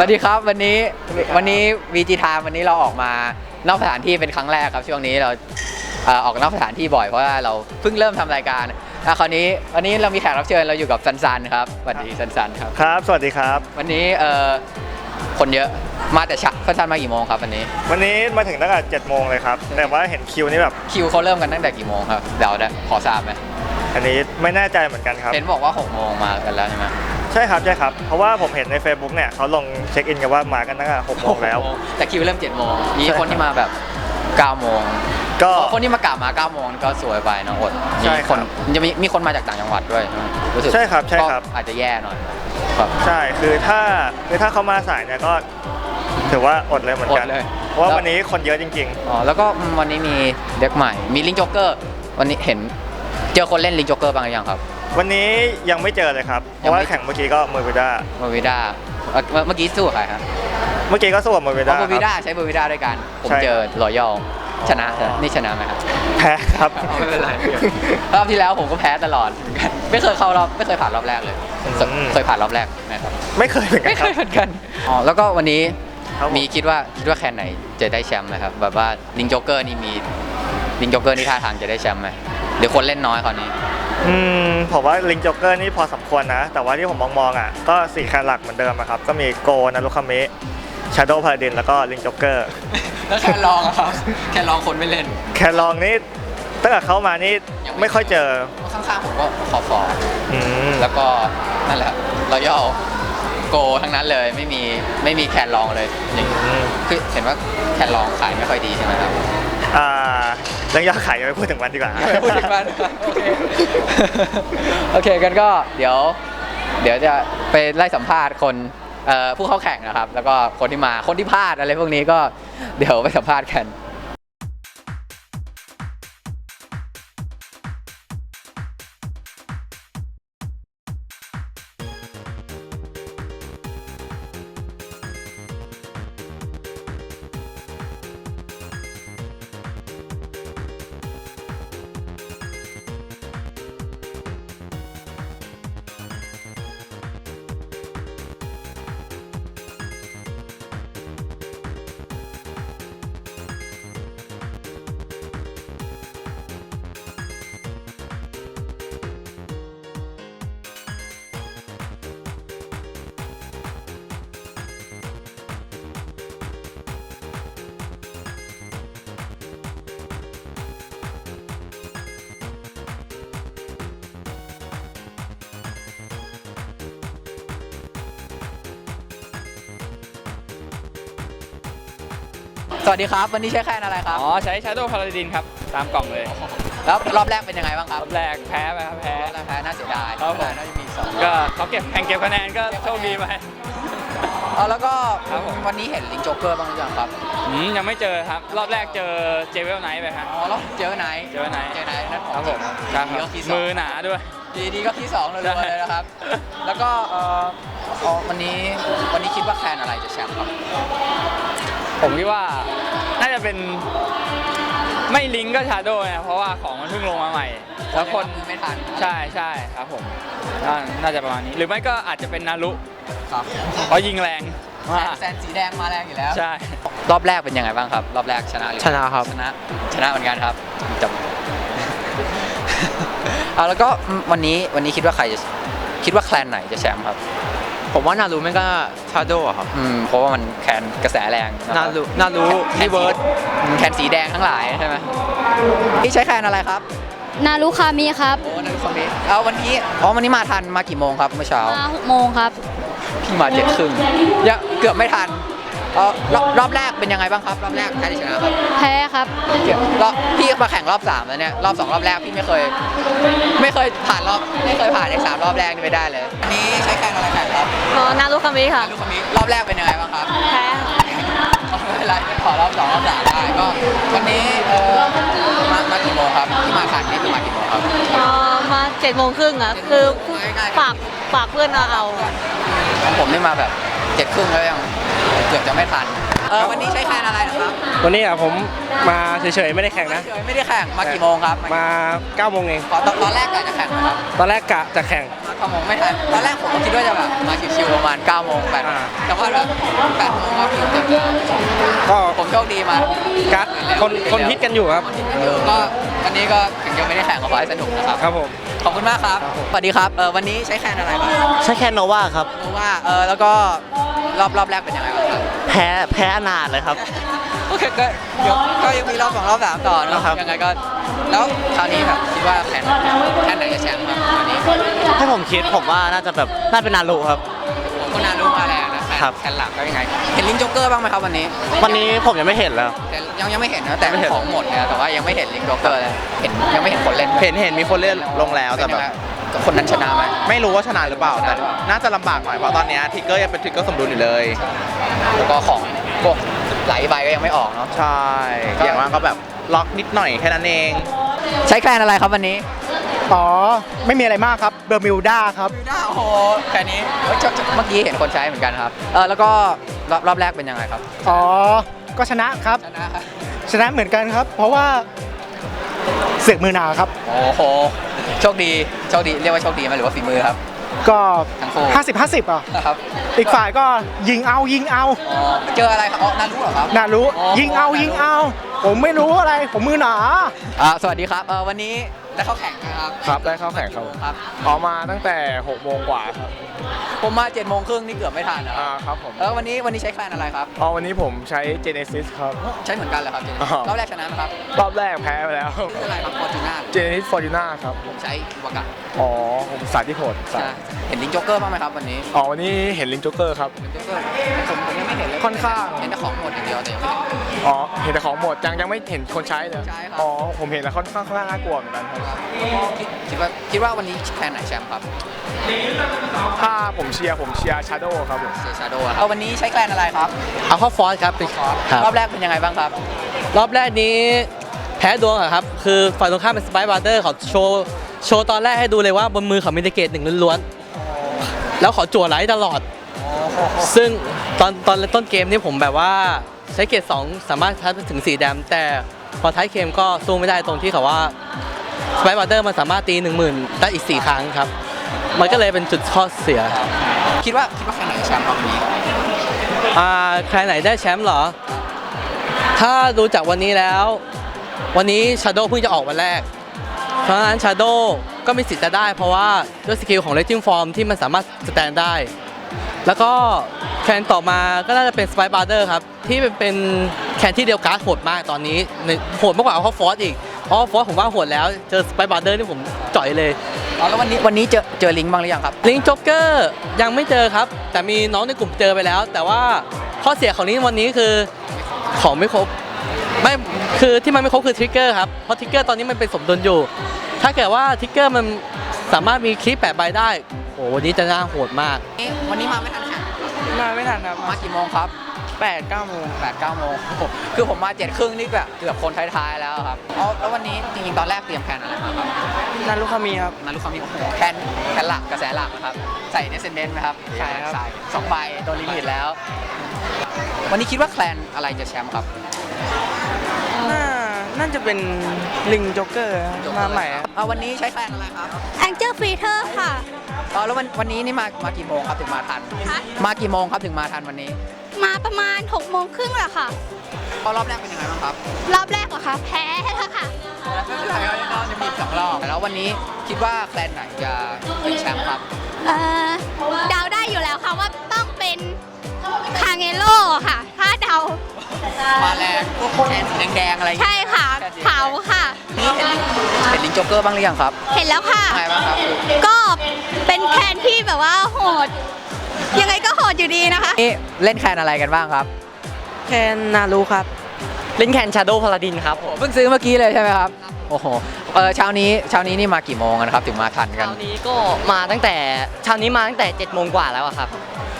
วัสดีครับวันนี้วันนี้วีจีทามวันนี้เราออกมานอกสถานที่เป็นครั้งแรกครับช่วงนี้เราเอ่อออกนอกสถานที่บ่อยเพราะว่าเราเพิ่งเริ่มทำรายการแล้วคราวนี้วันนี้เรามีแขกรับเชิญเราอยู่กับซันซันครับสวัสดีซันซันครับครับ สวัสดีครับ วันนี้เอ่อคนเยอะมาแต่เช้าซันซันมากี่โมงครับวันนี้ วันนี้มาถึงตั้งแต่7โมงเลยครับ แต่ว่าเห็นคิวนี่แบบคิวเขาเริ่มกันตั้งแต่กี่โมงครับเดี๋ยวได้พอทราบไหมอันนี้ไม่แน่ใจเหมือนกันครับเห็นบอกว่า6โมงมากันแล้วใช่ไหม ใช่ครับใช่ครับ เพราะว่าผมเห็นใน Facebook เนี่ยเขาลงเช็คอินกันว่ามากันตั้งแต่6โมงแล้ว แต่คิวเริ่ม7โมงมีใช่ครับคนที่มาแบบ9โมงก็คนที่มากลับมา9โมงก็สวยไปนะอดใช่มีคครับนจะมีมีคนมาจากต่างจังหวัดด้วยใช่ไหมรู้สึกใช่ครับใช่ครับก็อาจจะแย่หน่อยครับใช่คือถ้าคือถ้าเขามาสายเนี่ยก็ถือว่าอดเลยเหมือนกันอดเลยเพราะว่าวันนี้คนเยอะจริงอ๋อแล้วก็วันนี้มีเด็กใหม่ มีลิงจ็อกเกอร์ วันนี้เห็นเจอคนเล่นลิงจ็อกเกอร์บ้างหรือยังครับๆ วันนี้ยังไม่เจอเลยครับเพยังราะไม่ว่าแข่งเมื่อกี้ก็เมอร์วิด้าเบอร์วิด้าเอ่อเมื่อเมื่อกี้สู้กับใครครับเมื่อกี้ก็สู้กับเมอร์วิเพด้าราะเบอร์วิคด้ารับใช้เบอร์วิด้าด้วยกัน ผมใช่เจอรอยัลชนะอ๋อนี่ชนะไหมครับ แพ้ครับไม่เป็นไร รอบที่แล้วผมก็แพ้ตลอดเหมือนกันไม่เคยเข้ารอบไม่เคยผ่านรอบแรกเลยอืมเคยผ่านรอบแรกไหมครับไม่เคยเหมือนกันไม่คเครับ ยเหมือนกันอ๋อแล้วก็วันนี้ครับผม มีคิดว่าคิดว่าแคนไหนจะได้แชมป์ไหมครับแบบว่าลิงจ็อกเกอร์นี่มีลิงจ็อกเกอร์นี่ท่าทางจะได้แชมป์ไหมหรือคนเล่นน้อยคราวนี้ อืมผมว่าลิงจ็อกเกอร์นี่พอสมควรนะ แต่ว่าที่ผมมองมองๆอะก็สี่แคนหลักเหมือนเดิมอะครับ ก็มีโกนารุคามิชาโดว์พาดินแล้วก็ลิงจ็อกเกอร์แล้วแคนลองอะครับ แคนลองคนไม่เล่น แคนลองนี่ตั้งแต่เข้ามานี่ยังไม่ ไม่ค่อยเจอข้างๆผมก็ขอฟอร์อืมแล้วก็นั่นแหละรอยัลโกทั้งนั้นเลยไม่มีไม่มีแคนลองเลยอย่างอืมคือเห็นว่าแคนลองขายไม่ค่อยดีใช่ไหมครับ อ่าเรื่องยอดขายยังไม่พูดถึงมันดีกว่า พูดถึงมันโอเคโอเคกันก็เดี๋ยว เดี๋ยวจะไปไล่สัมภาษณ์คนเอ่อผู้เข้าแข่งนะครับ แล้วก็คนที่มาคนที่พลาดอะไรพวกนี้ก็เดี๋ยวไปสัมภาษณ์กัน สวัสดีครับ วันนี้ใช้แคนอะไรครับ อ๋อ ใช้ Shadow Paladin ครับตามกล่องเลย แล้วรอบแรกเป็นยังไงบ้างครับรอบแรกแพ้ไปครับแพ้ รอบแรกแพ้น่าเสียดายครับผม น่าจะมีสองก็เขาเก็บแข่งเก็บคะแนนก็โชคดีไป เอาแล้วก็ครับผม วันนี้เห็นลิงโจ๊กเกอร์บ้างหรือยังครับ อืมยังไม่เจอครับ รอบแรกเจอเจเวลไนท์ไปครับ อ๋อแล้วเจอไหน เจอไหน เจอไหนนั่นของครับจผริงมนะครับครับดีก็ที่สองมือหนาด้วย ดีดีก็ที่สองเลยใช่เลยนะครับ แล้วก็เอ่ออ๋อวันนี้วันนี้คิดว่าแคนอะไรจะแชมป์ครับ ผมคิดว่าน่าจะเป็นไม่ลิงก์ก็ชาโดนะเพราะว่าของมันเพิ่งลงมาใหม่ แล้วคนรับมือไม่ทันใช่ใช่ครับผมน่าน่าจะประมาณนี้ หรือไม่ก็อาจจะเป็นนารุครับเพราะยิงแรงแสมานกแสนสีแดงมาแรงอยู่แล้ว ใช่ รอบแรกเป็นยังไงบ้างครับ รอบแรกชนะหรือชนะครับชนะชนะเหมือนกันครับจบเอาแล้วก็วันนี้วันนี้คิดว่าใครจะคิดว่าแคลนไหนจะแชมป์ครับ ผมว่านารูไม่ก็ชาโดว์ครับ อืมเพราะว่ามันแคนกระแสแรงะคบนารูนารูแคนรีเวิร์สสีแคนสีแดงทั้งหลายใช่ไหมพี่ใช้แคนอะไรครับนารุคามิครับโอ้นั่นคอมพิวเอาวันนี้อ๋อวันนี้มาทันมากี่โมงครับเมื่อเช้ามาหกโมงครับ พี่มาเจ็ดครึ่งยังเกือบไม่ทัน เออรอบรอบแรกเป็นยังไงบ้างครับ รอบแรกใครชนะครับแพ้ครับเกือบรอบพี่มาแข่งรอบสามแล้วเนี่ยรอบสองรอบแรกพี่ไม่เคย ไม่เคยผ่านรอบไม่เคยผ่านในสามรอบแรกนี่ไม่ได้เลยอันนี้ใช้แข่งอะไรแข่งครับอ๋อนารุคามิค่ะ ลูกคมีรอบแรกเป็นยังไงบ้างครับ แพ้ ไม่เป็นไรขอรอบสองรอบสามได้ก็วันนี้เออมามากี่โมงครับที่มาทันนี่คือมากี่โมงครับอ๋อมาเจ็ดโมงครึ่งอะ คือฝากฝากเพื่อนเอาเอา ของผมนี่มาแบบเจ็ดครึ่งแล้วยัง เกือบจะไม่ทันเออวันนี้ใช้แคนอะไรนะครับวันนี้อะผมมาเฉยๆไม่ได้แข่งนะ เฉยๆไม่ได้แข่งมากี่โมงครับมา9โมงเองตอนตอนแรกกะจะแข่งนะครับตอนแรกกะจะแข่งมา9โมงไม่ทันตอนแรกผมก็คิดว่าจะแบบมาชิวๆประมาณ9โมง8โมงอ่า แต่ว่าแบบ8โมงก็ผิดจากเดิมก็ผมโชคดีมากัดคนคนฮิตกันอยู่ครับก็วันนี้ก็ถึงจะไม่ได้แข่งก็ขอให้สนุกนะครับครับผม ขอบคุณมากครับสวัสดีครับเออวันนี้ใช้แคนอะไรบ้างใช้แคนโนวาครับ เพราะว่าเออแล้วก็รอบรอบแรกเป็นยังไงบ้างครับ แพ้แพ้อนาถเลยครับ โอเคก็เดี๋ยวก็ยังมีรอบสองรอบสามต่อเนอะครับ ยังไงก็แล้วคราวนี้แบบคิดว่าแคนแคนไหนจะแชมป์ครับวันนี้ให้ผมคิดผมว่าน่าจะแบบน่าเป็นนารุครับผมก็น่ารู้มาแรงนะแคนครับแคนหลักก็ยังไง เห็นลิงจ็อกเกอร์บ้างไหมครับวันนี้วันนี้ผมยังไม่เห็นเลยแต่ยังยังไม่เห็นนะแต่ไม่เห็น ของหมดเนี่ยแต่ว่ายังไม่เห็นลิงจ็อกเกอร์เลยเห็นยังไม่เห็นคนเล่นเห็นเห็นมีคนเล่นลงแล้วเป็แต่นแบยังไงบ คนนั้นชนะไหมไม่รู้ว่าชนะหรือเปล่าแต่น่าจะลำบากหน่อยเพราะตอนเนี้ยทิกเกอร์ยังเป็นทิกเกอร์สมดุลอยู่เลย แล้วก็ของพวกไหลใบก็ยังไม่ออกเนาะ ใช่อย่างมากก็แบบล็อกนิดหน่อยแค่นั้นเอง ใช้แคลนอะไรครับวันนี้อ๋อ ไม่มีอะไรมากครับเบอร์มิวด้าครับมิวด้าโอ้โหแค่นี้เฮ้ยเจ้าเมื่อกี้เห็นคนใช้เหมือนกันครับเออแล้วก็รอบรอบแรกเป็นยังไงครับอ๋อ ก็ชนะครับ ชนะครับชนะเหมือนกันครับ เพราะว่าเสือกมือหนาครับ โอ้โห โชคดีโชคดีเรียกว่าโชคดีไหมหรือว่าฝีมือครับ ก็ทั้งคู่50 50อะ นะครับอีกฝ่ายก็ยิงเอายิงเอาอ๋อเจออะไรครับอ๋อนารู้เหรอครับ น่ารู้ อ๋อ ยิงเอายิงเอา ผมไม่รู้อะไร ผมมือหนา อ่าสวัสดีครับเออวันนี้ ได้เข้าแข่งนะครับครับได้เข้าแข่งครับครับ ออกมาตั้งแต่6โมงกว่าครับผมมา7จ็ดโมงครึ่งนี่เกือบไม่ทันนะคอ่ารับครับผมเออวันนี้วันนี้ใช้แคลนอะไรครับ อ๋อวันนี้ผมใช้ Genesis ครับ ใช้เหมือนกันเลยครับเจนอ๋อ รอบแรกชนะไหมครับรอบแรกแพ้ไปแล้ว ชื่ออะไรครับฟอร์จูน่า Genesis Fortuna ครับ ผมใช้วากะอ๋อผมสายที่โหดสายใช่เห็นลิงจ็อกเกอร์บ้างไหมครับวันนี้อ๋อวันนี้เห็นลิงจ็อกเกอร์ครับ ลิงจ็อกเกอร์ผมผมยังไม่เห็นเลยค่อนข้าง เห็นแต่ของหมดอย่างเดียวแต่ยังไม่เห็น อ๋อเห็นแต่ของหมดยังยังไม่เห็นคนใช้เลยใช่ครับ อ๋อผมเห็นแล้วค่อนข้างค่อนข้างน่ากลัวเหมือนกันครับครับคิดคิดว่าคิดว่าวันนี้แคนไหนแชมป์ครับถ้าผมเชียร์ผมเชียร์ชาโดครับผมเซชาโดเอาวันนี้ใช้แคลนอะไรครับเอาเข้าฟอสครับครับรอบแรกเป็นยังไงบ้างครับรอบแรกนี้แพ้ดวงอะครับ คือฝ่ายตรงข้ามเป็นสไปบาร์เตอร์เขาโชว์โชว์ตอนแรกให้ดูเลยว่าบนมือเขามีเกตหนึ่งล้วนๆแล้วเขาจั่วไลท์ตลอด ซึ่งตอนตอนต้นเกมนี่ผมแบบว่าใช้เกต2สามารถทัดถึง4แดมแต่พอท้ายเกมก็สู้ไม่ได้ตรงที่เขาว่า สไปบาร์เตอร์มันสามารถตี 1 0,000 ได้อีก 4 ครั้งครับ มันก็เลยเป็นจุดข้อเสีย คิดว่าคิดว่าแคนไหนแชมป์รอบนี้อ่าใครไหนได้แชมป์เหรอ ถ้าดูจากวันนี้แล้ว วันนี้ชาโดเพิ่งจะออกวันแรก เพราะฉะนั้นชาโดก็มีสิทธิ์จะได้ เพราะว่าด้วยสกิลของ r a t i n g Form ที่มันสามารถสแตนได้ แล้วก็แคนต่อมาก็น่าจะเป็น Spy b a r d e r ครับ ที่เป็นเป็นแคนที่เดียวการ์ดโหดมากตอนนี้ในโหดมากกว่าเขาฟอสอีก เพราะฟอสผมว่าโหดแล้ว เจอ Spy b a r d e r นี่ผมจ่อยเลย อ๋อแล้ววันนี้วันนี้เจอเจอลิงก์บ้างหรือยังครับ ลิงจ็อกเกอร์ยังไม่เจอครับ แต่มีน้องในกลุ่มเจอไปแล้ว แต่ว่าข้อเสียของลิงวันนี้คือของไม่ครบไม่คือที่มันไม่ครบคือทริกเกอร์ครับเพราะทริกเกอร์ตอนนี้มันเป็นสมดุลอยู่ ถ้าเกิดว่าทริกเกอร์มันสามารถมีคลิปแปะใบได้โอ้วันนี้จะน่าโหดมาก วันนี้มาไม่ทันแข่งมาไม่ทันครับ มากี่โมงครับ แปดเก้าโมงแปดเก้าโมงโอ้โหคือผมมาเจ็ดครึ่งนี่แบบเกือบคนท้ายๆแล้วครับอ๋อแล้ววันนี้จริงๆตอนแรกเตรียมแคนอะไรมาครับนารุคามีครับนารุคามิโอ้โหแคนแคนหลักกระแสหลักนะครับ ใส่เดซเซนเดนนะครับใช่ครับใส่สองใบโดนลิมิตแล้ว วันนี้คิดว่าแคลนอะไรจะแชมป์ครับน่าน่าจะเป็นลิงจ็อกเกอร์มาใหม่ครับเอาวันนี้ใช้แคลนอะไรครับแองเจิลฟรีเทอร์ค่ะอ๋อแล้ววันวันนี้นี่มามากี่โมงครับถึงมาทันคะมากี่โมงครับถึงมาทันวันนี้ มาประมาณ6โมงครึ่งแหละค่ะพอรอบแรกเป็นยังไงบ้างครับรอบแรกเหรอคะแพ้แล้วค่ะไม่เป็นไรครับยังมีอีกสองรอบแล้ววันนี้คิดว่าแคลนไหนจะเป็นแชมป์ครับเอ่อเดาได้อยู่แล้วค่ะว่าต้องเป็นคาเงโลค่ะ ถ้าเดามาแรงพวกแคนสีแดงๆอะไรอย่างใช่เงี้ยค่ะเผาค่ะ นี่เห็นเห็นลิงโจ๊กเกอร์บ้างหรือยังครับเห็นแล้วค่ะ ยังไงบ้างครับ ก็เป็นแคนที่แบบว่าโหด ยังไงก็โหดอยู่ดีนะคะ นี่เล่นแคนอะไรกันบ้างครับ แคนนารุครับ เล่นแคนชาโดพาราดินครับเพิ่งซื้อเมื่อกี้เลยใช่ไหมครับ โอ้โห เออเช้านี้เช้านี้นี่มากี่โมงกันครับ ถึงมาทันกัน เช้านี้ก็มาตั้งแต่เช้านี้มาตั้งแต่7จ็ดโมงกว่าแล้วอะครับ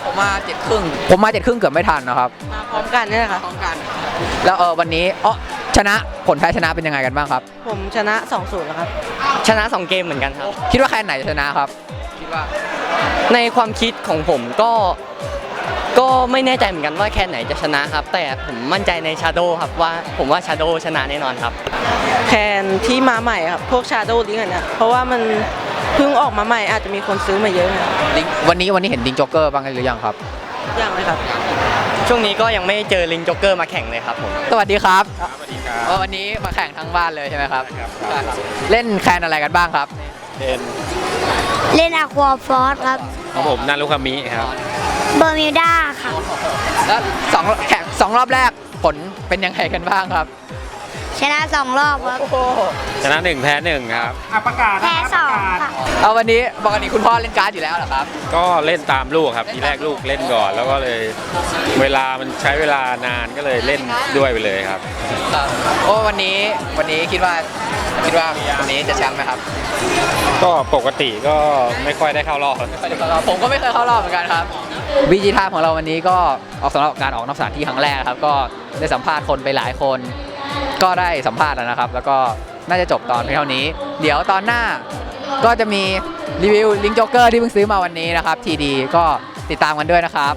ผมมาเจ็ดครึ่ง ผมมาเจ็ดครึ่งเกือบไม่ทันนะครับ มาพร้อมกันนี่แหละครับพร้อมกัน แล้วเออวันนี้อ๋อชนะผลแพ้ชนะเป็นยังไงกันบ้างครับ ผมชนะ2-0แล้วครับ ชนะ 2 เกมเหมือนกันครับ คิดว่าแคนไหนจะชนะครับ คิดว่า ในความคิดของผมก็ก็ไม่แน่ใจเหมือนกันว่าแคนไหนจะชนะครับ แต่ผมมั่นใจในชาโดครับว่าผมว่าชาโดชนะแน่นอนครับ แคนที่มาใหม่ครับพวกชาโดว์ลิงก์เนี่ยเพราะว่ามันเพิ่งออกมาใหม่อาจจะมีคนซื้อมาเยอะนะลิงวันนี้วันนี้เห็นดิงจ็อกเกอร์บ้างหรือยังครับ อย่างเลยครับ ช่วงนี้ก็ยังไม่เจอลิงจ็อกเกอร์มาแข่งเลยครับผมสวัสดีครับสวัสดีครัเออบวันนี้มาแข่งทั้งบ้านเลยใช่ไหมครับครับเล่นแคนอะไรกันบ้างครับ เป็น เล่นอะควาฟอสครับ ของผมนารุคามิครับ เบอร์มิวด้าค่ะ แล้วสองแข่งสองรอบแรกผลเป็นยังไงกันบ้างครับ ชนะสองรอบครับ ชนะหนึ่งแพ้หนึ่งครับแพ้สองค่ะ เอาวันนี้ปกติคุณพ่อเล่นการ์ดอยู่แล้วเหรอครับ ก็เล่นตามลูกครับ ทีแรกลูกเล่นก่อน แล้วก็เลยเวลามันใช้เวลานานก็เลยเล่นด้วยไปเลยครับ โอ้วันนี้วันนี้คิดว่าคิดว่าวันนี้จะแชมป์ไหมครับก็ปกติก็ไม่ค่อยได้เข้ารอบผมก็ไม่เคยเข้ารอบเหมือนกันครับวีจีทาของเราวันนี้ก็ออกสำหรับการออกนอกสถานที่ครั้งแรกครับ ก็ได้สัมภาษณ์คนไปหลายคน ก็ได้สัมภาษณ์แล้วนะครับ แล้วก็น่าจะจบตอนเพียงเท่านี้ เดี๋ยวตอนหน้าก็จะมีรีวิวลิงจ็อกเกอร์ที่เพิ่งซื้อมาวันนี้นะครับทีดีก็ติดตามกันด้วยนะครับ